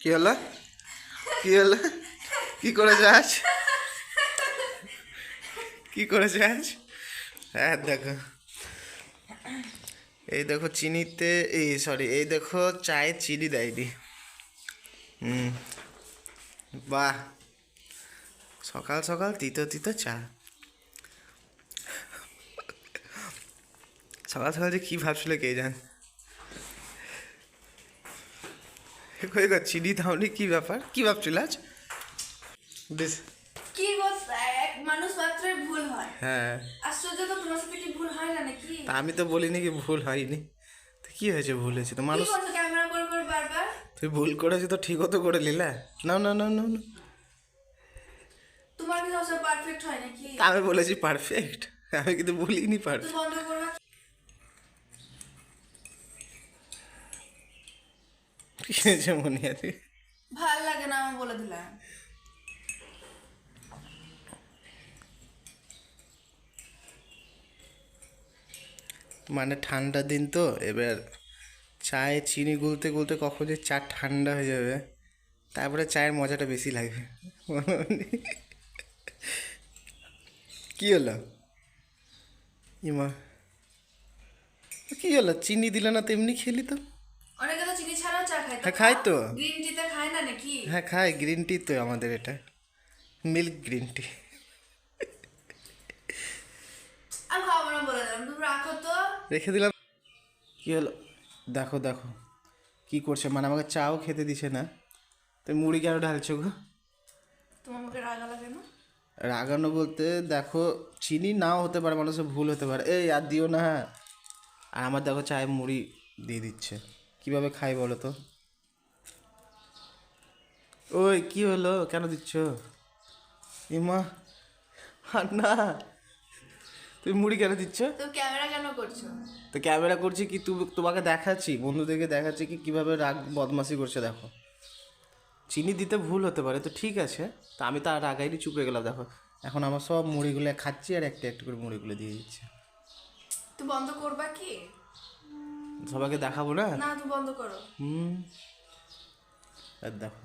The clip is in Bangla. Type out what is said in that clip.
কি হলো? কি হলো? কি করেছে আজ কি করেছে আজ হ্যাঁ দেখো। এই দেখো চিনিতে, এই সরি এই দেখো চায়ে চিনি দেয়নি। হুম। বাহ। সকাল সকাল তিতো তিতো চা। সকাল সকাল যে কী ভাবছিল কে জান? কই গো চিনি দাওনি কি ব্যাপার? কি ভাবছিল আজ? বেশ। কি গো এক মানুষ মাত্রই ভুল হয়। হ্যাঁ। আশ্চর্য তো তোমার সাথে কি ভুল হয় না নাকি? তা আমি তো বলিনি কি ভুল হয়নি। তো কি হয়েছে ভুল হয়েছে? তো মানুষ ক্যামেরা করে করে বারবার? তুই ভুল করেছি তো ঠিকও তো করে নিলা। না না না না না। তোমার কি সব পারফেক্ট হয় নাকি? তা আমি বলেছি পারফেক্ট আমি কিন্তু বলিনি তুমি পারফেক্ট বন্ধ করবা কি হয়েছে মনে আছে। ভালো লাগে না আমি বলে দিলাম। মানে ঠান্ডা দিন তো এবার চায়ে চিনি গুলতে গুলতে কখন যে চা ঠান্ডা হয়ে যাবে তারপরে চায়ের মজাটা বেশি লাগবে। কি হলো? ইমা কি হলো? চিনি দিলে না তেমনি খেলি তো অনেকে তো চিনি ছাড়াও চা খায় হ্যাঁ, খায় তো। গ্রিন টিতে খায় না নাকি? হ্যাঁ খাই গ্রিন টি তো আমাদের এটা। মিল্ক গ্রিন টি আর না বলে দিলাম তুমি রাখো তো। রেখে দিলাম। কি হলো? দেখো দেখো কি করছে। মানে আমাকে চাও খেতে দিছে না। তো মুড়ি কেন ঢালছো গো? তোমার মুখে রাগা লাগে না রাগানো বলতে দেখো চিনি নাও হতে পারে মানুষের ভুল হতে পারে। এই আর দিও না হ্যাঁ। আর আমার দেখো চায়ে মুড়ি দিয়ে দিচ্ছে। কীভাবে খাই বলো তো? ওই কি হলো? কেন দিচ্ছ? ইমা না তুমি মুড়ি কেন দিচ্ছ? তো ক্যামেরা কেন করছ? তো ক্যামেরা করছি কি তুমি তোমাকে দেখাচ্ছি বন্ধুদেরকে দেখাচ্ছি কি কীভাবে রাগ বদমাশি করছে দেখো। চিনি দিতে ভুল হতে পারে তো ঠিক আছে। তো আমি তো আর আগাইনি চুপে গেলাম দেখো। এখন আমার সব মুড়িগুলো খাচ্ছি আর একটা একটা করে মুড়িগুলো দিয়ে দিচ্ছি। তুই বন্ধ করবা কি? সবাইকে দেখাবো না? না তুই বন্ধ করো। হুম। আর দেখো।